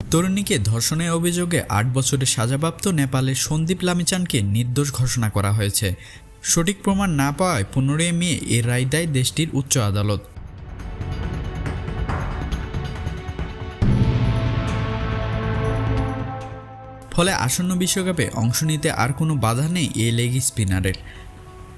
তরুণীকে ধর্ষণের অভিযোগে আট বছরের সাজাপ্রাপ্ত নেপালের সন্দীপ লামিচানকে নির্দোষ ঘোষণা করা হয়েছে। সঠিক প্রমাণ না পাওয়ায় পনেরোই মে এর রায় দেয় দেশটির উচ্চ আদালত। ফলে আসন্ন বিশ্বকাপে অংশ নিতে আর কোনো বাধা নেই এই লেগ স্পিনারের।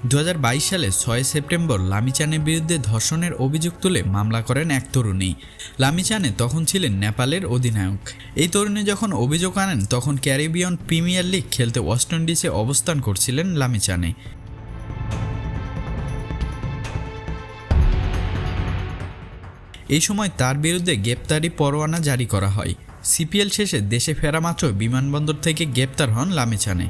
দু হাজার বাইশ সালে ছয় সেপ্টেম্বর লামিচানের বিরুদ্ধে ধর্ষণের অভিযোগ তুলে মামলা করেন এক তরুণী। লামিচানে তখন ছিলেন নেপালের অধিনায়ক। এই তরুণী যখন অভিযোগ আনেন, তখন ক্যারিবিয়ান প্রিমিয়ার লিগ খেলতে ওয়েস্ট ইন্ডিজে অবস্থান করছিলেন লামিচানে। এই সময় তার বিরুদ্ধে গ্রেপ্তারি পরোয়ানা জারি করা হয়। সিপিএল শেষে দেশে ফেরা মাত্র বিমানবন্দর থেকে গ্রেপ্তার হন লামিচানে।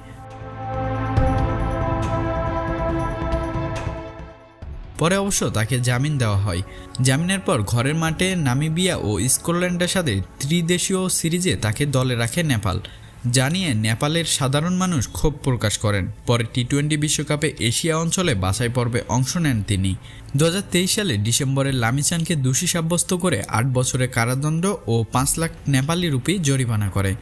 পরে অবশ্য তাকে জামিন দেওয়া হয়। জামিনের পর ঘরের মাঠে নামিবিয়া ও স্কটল্যান্ডের সাথে ত্রিদেশীয় সিরিজে তাকে দলে রাখে নেপাল। জানিয়ে নেপালের সাধারণ মানুষ ক্ষোভ প্রকাশ করেন। পরে টি টোয়েন্টি বিশ্বকাপে এশিয়া অঞ্চলে বাছাই পর্বে অংশ নেন তিনি। দু হাজার তেইশ সালে ডিসেম্বরে লামিচানকে দোষী সাব্যস্ত করে আট বছরের কারাদণ্ড ও পাঁচ লাখ নেপালি রুপি জরিমানা করে।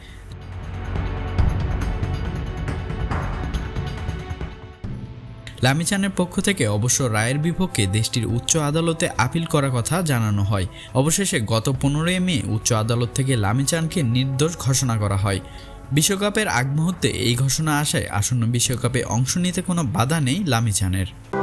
লামিচানের পক্ষ থেকে অবশ্য রায়ের বিপক্ষে দেশটির উচ্চ আদালতে আপিল করার কথা জানানো হয়। অবশেষে গত পনেরোই মে উচ্চ আদালত থেকে লামিচানকে নির্দোষ ঘোষণা করা হয়। বিশ্বকাপের আগ মুহূর্তে এই ঘোষণা আসায় আসন্ন বিশ্বকাপে অংশ নিতে কোনো বাধা নেই লামিচানের।